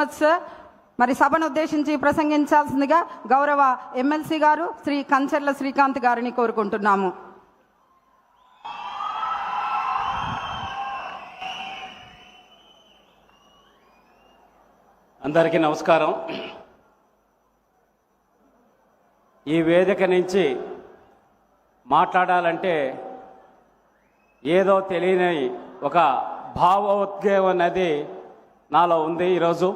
Much sir మరి సభను ఉద్దేశించి ప్రసంగించాల్సిందిగా గౌరవ ఎమ్మెల్సీ గారు శ్రీ కంచెర్ల శ్రీకాంత్ గారిని కోరుకుంటున్నాము. అందరికీ నమస్కారం. ఈ వేదిక నుంచి మాట్లాడాలంటే ఏదో తెలియని ఒక భావోద్వేగం అనేది నాలో ఉంది ఈరోజు.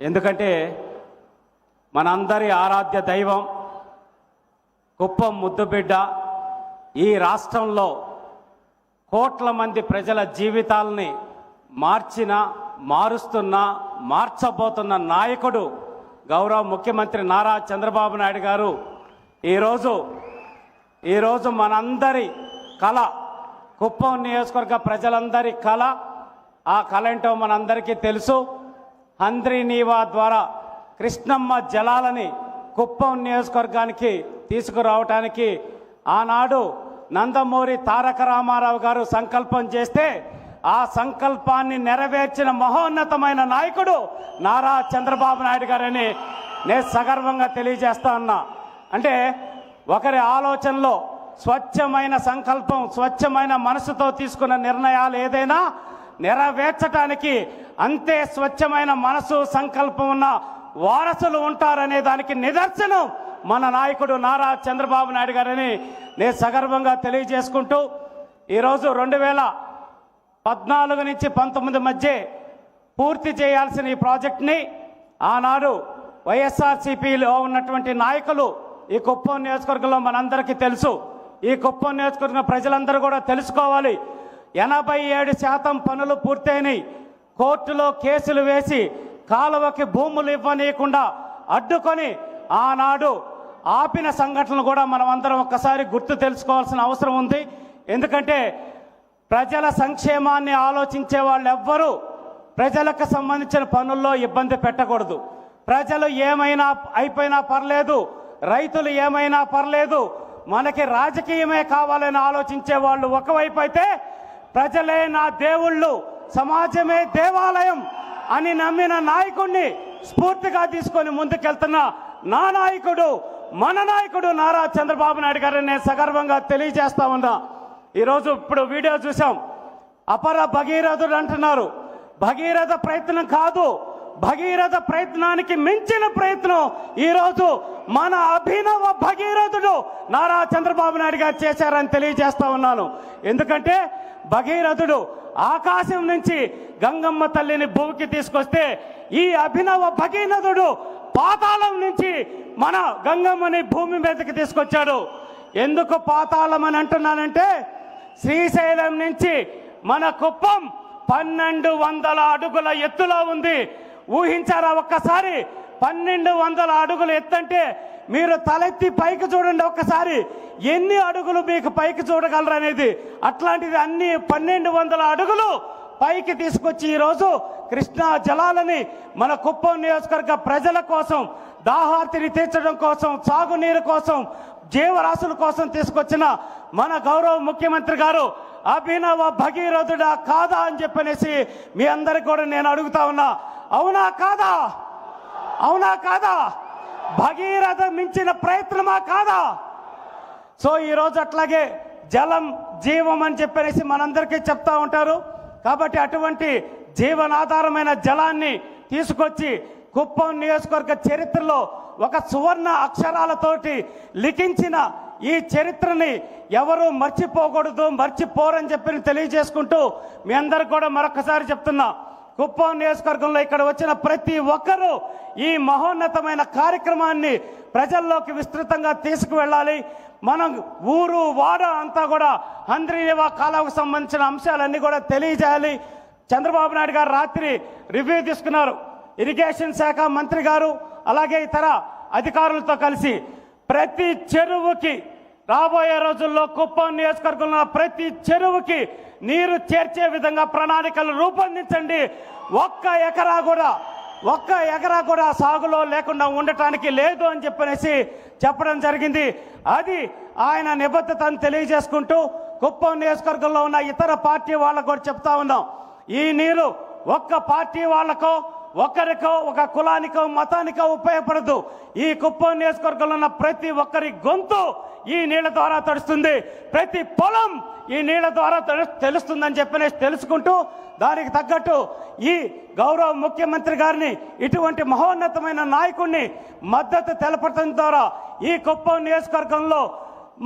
ఎందుకంటే మనందరి ఆరాధ్య దైవం కుప్పం ముద్దుబిడ్డ ఈ రాష్ట్రంలో కోట్ల మంది ప్రజల జీవితాలని మార్చిన మారుస్తున్న మార్చబోతున్న నాయకుడు గౌరవ ముఖ్యమంత్రి నారా చంద్రబాబు నాయుడు గారు. ఈరోజు ఈరోజు మనందరి కళ కుప్పం నియోజకవర్గ ప్రజలందరి కళ ఆ కళ ఏంటో మనందరికీ తెలుసు. హంద్రి నీవా ద్వారా కృష్ణమ్మ జలాలని కుప్పం నియోజకవర్గానికి తీసుకురావటానికి ఆనాడు నందమూరి తారక రామారావు గారు సంకల్పం చేస్తే ఆ సంకల్పాన్ని నెరవేర్చిన మహోన్నతమైన నాయకుడు నారా చంద్రబాబు నాయుడు గారని నేను సగర్వంగా తెలియజేస్తా ఉన్నా. అంటే ఒకరి ఆలోచనలో స్వచ్ఛమైన సంకల్పం స్వచ్ఛమైన మనసుతో తీసుకున్న నిర్ణయాలు ఏదైనా నెరవేర్చడానికి అంతే స్వచ్ఛమైన మనసు సంకల్పం ఉన్న వారసులు ఉంటారనే దానికి నిదర్శనం మన నాయకుడు నారా చంద్రబాబు నాయుడు గారని నేను సగర్వంగా తెలియజేసుకుంటూ ఈరోజు రెండు వేల పద్నాలుగు నుంచి పంతొమ్మిది మధ్య పూర్తి చేయాల్సిన ఈ ప్రాజెక్ట్ని ఆనాడు వైఎస్ఆర్సీపీలో ఉన్నటువంటి నాయకులు ఈ కుప్పం నియోజకవర్గంలో మనందరికీ తెలుసు. ఈ కుప్పం నియోజకవర్గం ప్రజలందరూ కూడా తెలుసుకోవాలి. ఎనభై ఏడు శాతం పనులు పూర్తయినాయి. కోర్టులో కేసులు వేసి కాలువకి భూములు ఇవ్వనీయకుండా అడ్డుకొని ఆనాడు ఆపిన సంఘటనలు కూడా మనం అందరం ఒక్కసారి గుర్తు తెలుసుకోవాల్సిన అవసరం ఉంది. ఎందుకంటే ప్రజల సంక్షేమాన్ని ఆలోచించే వాళ్ళు ఎవ్వరూ ప్రజలకు సంబంధించిన పనుల్లో ఇబ్బంది పెట్టకూడదు. ప్రజలు ఏమైనా అయిపోయినా పర్లేదు రైతులు ఏమైనా పర్లేదు మనకి రాజకీయమే కావాలని ఆలోచించే వాళ్ళు ఒకవైపు అయితే ప్రజలే నా దేవుళ్ళు. సమాజమే దేవాలయం అని నమ్మిన నాయకుడిని స్ఫూర్తిగా తీసుకొని ముందుకెళ్తున్న నా నాయకుడు మన నాయకుడు నారా చంద్రబాబు నాయుడు గారిని నేను సగర్వంగా తెలియజేస్తా ఉన్నా. ఈరోజు ఇప్పుడు వీడియో చూసాం అపర భగీరథుడు అంటున్నారు. భగీరథ ప్రయత్నం కాదు భగీరథ ప్రయత్నానికి మించిన ప్రయత్నం ఈరోజు మన అభినవ భగీరథుడు నారా చంద్రబాబు నాయుడు గారు చేశారని తెలియజేస్తా ఉన్నాను. ఎందుకంటే భగీరథుడు ఆకాశం నుంచి గంగమ్మ తల్లిని భూమికి తీసుకొస్తే ఈ అభినవ భగీరథుడు పాతాళం నుంచి మన గంగమ్మని భూమి మీదకి తీసుకొచ్చాడు. ఎందుకు పాతాళం అని అంటున్నానంటే శ్రీశైలం నుంచి మన కుప్పం పన్నెండు వందల అడుగుల ఎత్తులో ఉంది. ఊహించారా ఒక్కసారి? పన్నెండు వందల అడుగుల ఎత్తంటే మీరు తలెత్తి పైకి చూడండి ఒక్కసారి. ఎన్ని అడుగులు మీకు పైకి చూడగలరు అనేది. అట్లాంటిది అన్ని పన్నెండు వందల అడుగులు పైకి తీసుకొచ్చి ఈరోజు కృష్ణా జలాలని మన కుప్పం నియోజకవర్గ ప్రజల కోసం దాహార్తిని తీర్చడం కోసం సాగునీరు కోసం జీవరాశుల కోసం తీసుకొచ్చిన మన గౌరవ ముఖ్యమంత్రి గారు అభినవ భగీరథుడా కాదా అని చెప్పనేసి మీ అందరికి కూడా నేను అడుగుతా ఉన్నా. అవునా కాదా? అవునా కాదా? భగీరథ మించిన ప్రయత్నమా కాదా? సో ఈరోజు అట్లాగే జలం జీవం అని చెప్పేసి మనందరికీ చెప్తా ఉంటారు. కాబట్టి అటువంటి జీవనాధారమైన జలాన్ని తీసుకొచ్చి కుప్పం నియోజకవర్గ చరిత్రలో ఒక సువర్ణ అక్షరాలతోటి లిఖించిన ఈ చరిత్రని ఎవరు మర్చిపోకూడదు మర్చిపోరని చెప్పి తెలియజేసుకుంటూ మీ అందరు కూడా మరొకసారి చెప్తున్నా. కుప్పం నియోజకవర్గంలో ఇక్కడ వచ్చిన ప్రతి ఒక్కరూ ఈ మహోన్నతమైన కార్యక్రమాన్ని ప్రజల్లోకి విస్తృతంగా తీసుకువెళ్ళాలి. మనం ఊరు వాడ అంతా కూడా హంద్రీనివా కాలాకు సంబంధించిన అంశాలన్నీ కూడా తెలియజేయాలి. చంద్రబాబు నాయుడు గారు రాత్రి రివ్యూ తీసుకున్నారు. ఇరిగేషన్ శాఖ మంత్రి గారు అలాగే ఇతర అధికారులతో కలిసి ప్రతి చెరువుకి రాబోయే రోజుల్లో కుప్పం నియోజకవర్గంలో ప్రతి చెరువుకి నీరు చేర్చే విధంగా ప్రణాళికలు రూపొందించండి. ఒక్క ఎకరా కూడా ఒక్క ఎకరా కూడా సాగులో లేకుండా ఉండటానికి లేదు అని చెప్పనేసి చెప్పడం జరిగింది. అది ఆయన నిబద్ధతను తెలియజేసుకుంటూ కుప్పం నియోజకవర్గంలో ఉన్న ఇతర పార్టీ వాళ్ళకు కూడా చెప్తా ఉన్నాం. ఈ నీరు ఒక్క పార్టీ వాళ్ళకో ఒకరికో ఒక కులానికో మతానికో ఉపయోగపడదు. ఈ కుప్పం నియోజకవర్గంలో ఉన్న ప్రతి ఒక్కరి గొంతు ఈ నీళ్ళ ద్వారా తడుస్తుంది. ప్రతి పొలం ఈ నీళ్ళ ద్వారా తెలుస్తుందని చెప్పనేసి తెలుసుకుంటూ దానికి తగ్గట్టు ఈ గౌరవ ముఖ్యమంత్రి గారిని ఇటువంటి మహోన్నతమైన నాయకుడిని మద్దతు తెలపడం ద్వారా ఈ కుప్పం నియోజకవర్గంలో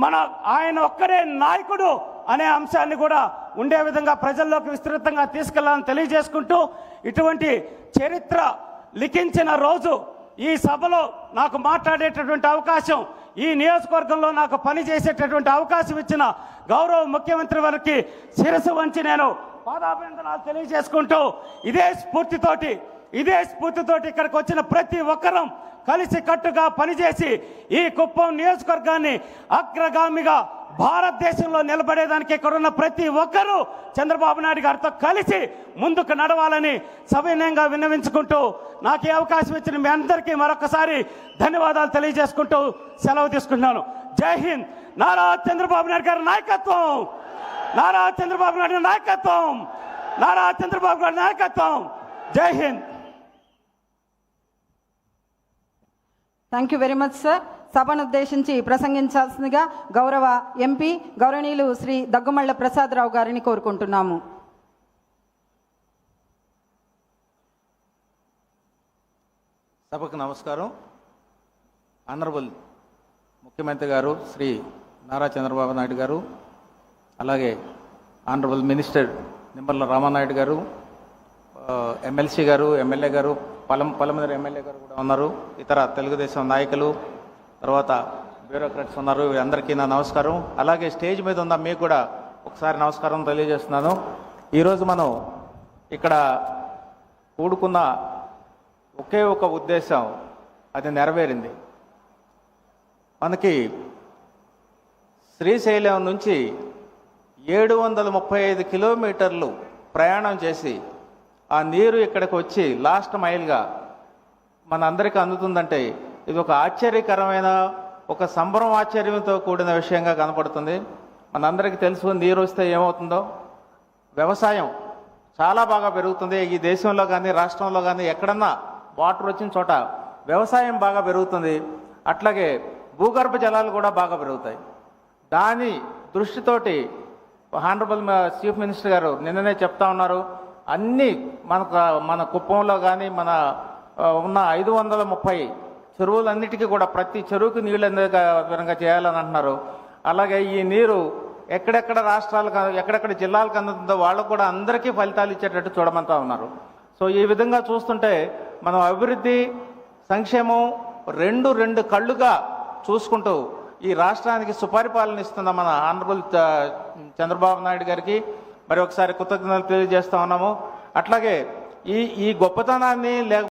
మన ఆయన ఒక్కడే నాయకుడు అనే అంశాన్ని కూడా ఉండే విధంగా ప్రజల్లోకి విస్తృతంగా తీసుకెళ్ళాలని తెలియజేసుకుంటూ ఇటువంటి చరిత్ర లిఖించిన రోజు ఈ సభలో నాకు మాట్లాడేటటువంటి అవకాశం ఈ నియోజకవర్గంలో నాకు పని చేసేటటువంటి అవకాశం ఇచ్చిన గౌరవ ముఖ్యమంత్రి వారికి శిరసు వంచి నేను పాదాభినందనాలు తెలియజేసుకుంటూ ఇదే స్ఫూర్తితోటి ఇదే స్ఫూర్తితోటి ఇక్కడికి వచ్చిన ప్రతి ఒక్కరం కలిసి కట్టుగా పనిచేసి ఈ కుప్పం నియోజకవర్గాన్ని అగ్రగామిగా భారతదేశంలో నిలబడేదానికి ఇక్కడ ఉన్న ప్రతి ఒక్కరూ చంద్రబాబు నాయుడు గారితో కలిసి ముందుకు నడవాలని సవినయంగా విన్నవించుకుంటూ నాకు ఈ అవకాశం ఇచ్చిన మీ అందరికీ మరొకసారి ధన్యవాదాలు తెలియజేసుకుంటూ సెలవు తీసుకుంటున్నాను. జై హింద్. నారా చంద్రబాబు నాయుడు గారి నాయకత్వం. నారా చంద్రబాబు నాయుడు నాయకత్వం. నారా చంద్రబాబు గారి నాయకత్వం. Jai Hind. Thank you very much sir సభను ఉద్దేశించి ప్రసంగించాల్సిందిగా గౌరవ ఎంపీ గౌరవనీయులు శ్రీ దగ్గుమళ్ళ ప్రసాదరావు గారిని కోరుకుంటున్నాము. సభకు నమస్కారం. ఆనరబుల్ ముఖ్యమంత్రి గారు శ్రీ నారా చంద్రబాబు నాయుడు గారు అలాగే ఆనరబుల్ మినిస్టర్ నిమ్మల రామానాయుడు గారు ఎమ్మెల్సీ గారు ఎమ్మెల్యే గారు పలం పలమనేరు ఎమ్మెల్యే గారు కూడా ఉన్నారు. ఇతర తెలుగుదేశం నాయకులు తర్వాత బ్యూరోక్రాట్స్ ఉన్నారు. అందరికీ నా నమస్కారం. అలాగే స్టేజ్ మీద ఉన్న మీకు కూడా ఒకసారి నమస్కారం తెలియజేస్తున్నాను. ఈరోజు మనం ఇక్కడ కూడుకున్న ఒకే ఒక ఉద్దేశం అది నెరవేరింది. మనకి శ్రీశైలం నుంచి ఏడు వందల ముప్పై ఐదు కిలోమీటర్లు ప్రయాణం చేసి ఆ నీరు ఇక్కడికి వచ్చి లాస్ట్ మైల్గా మన అందరికీ అందుతుందంటే ఇది ఒక ఆశ్చర్యకరమైన ఒక సంబరం ఆశ్చర్యంతో కూడిన విషయంగా కనపడుతుంది. మనందరికీ తెలుసు నీరు వస్తే ఏమవుతుందో. వ్యవసాయం చాలా బాగా పెరుగుతుంది. ఈ దేశంలో కానీ రాష్ట్రంలో కానీ ఎక్కడన్నా వాటర్ వచ్చిన చోట వ్యవసాయం బాగా పెరుగుతుంది. అట్లాగే భూగర్భ జలాలు కూడా బాగా పెరుగుతాయి. దాని దృష్టితోటి హానరబుల్ చీఫ్ మినిస్టర్ గారు నిన్ననే చెప్తా ఉన్నారు. అన్ని మనకు మన కుప్పంలో కానీ మన ఉన్న ఐదు వందల ముప్పై చెరువులన్నిటికీ కూడా ప్రతి చెరువుకి నీళ్ళు అందే విధంగా చేయాలని అంటున్నారు. అలాగే ఈ నీరు ఎక్కడెక్కడ రాష్ట్రాలకు ఎక్కడెక్కడ జిల్లాలకు అందుతుందో వాళ్ళకు కూడా అందరికీ ఫలితాలు ఇచ్చేటట్టు చూడమంటా ఉన్నారు. సో ఈ విధంగా చూస్తుంటే మనం అభివృద్ధి సంక్షేమం రెండు రెండు కళ్ళుగా చూసుకుంటూ ఈ రాష్ట్రానికి సుపరిపాలన ఇస్తున్న మన ఆనరబుల్ చ- చంద్రబాబు నాయుడు గారికి మరి ఒకసారి కృతజ్ఞతలు తెలియజేస్తా ఉన్నాము. అట్లాగే ఈ ఈ గొప్పతనాన్ని లేక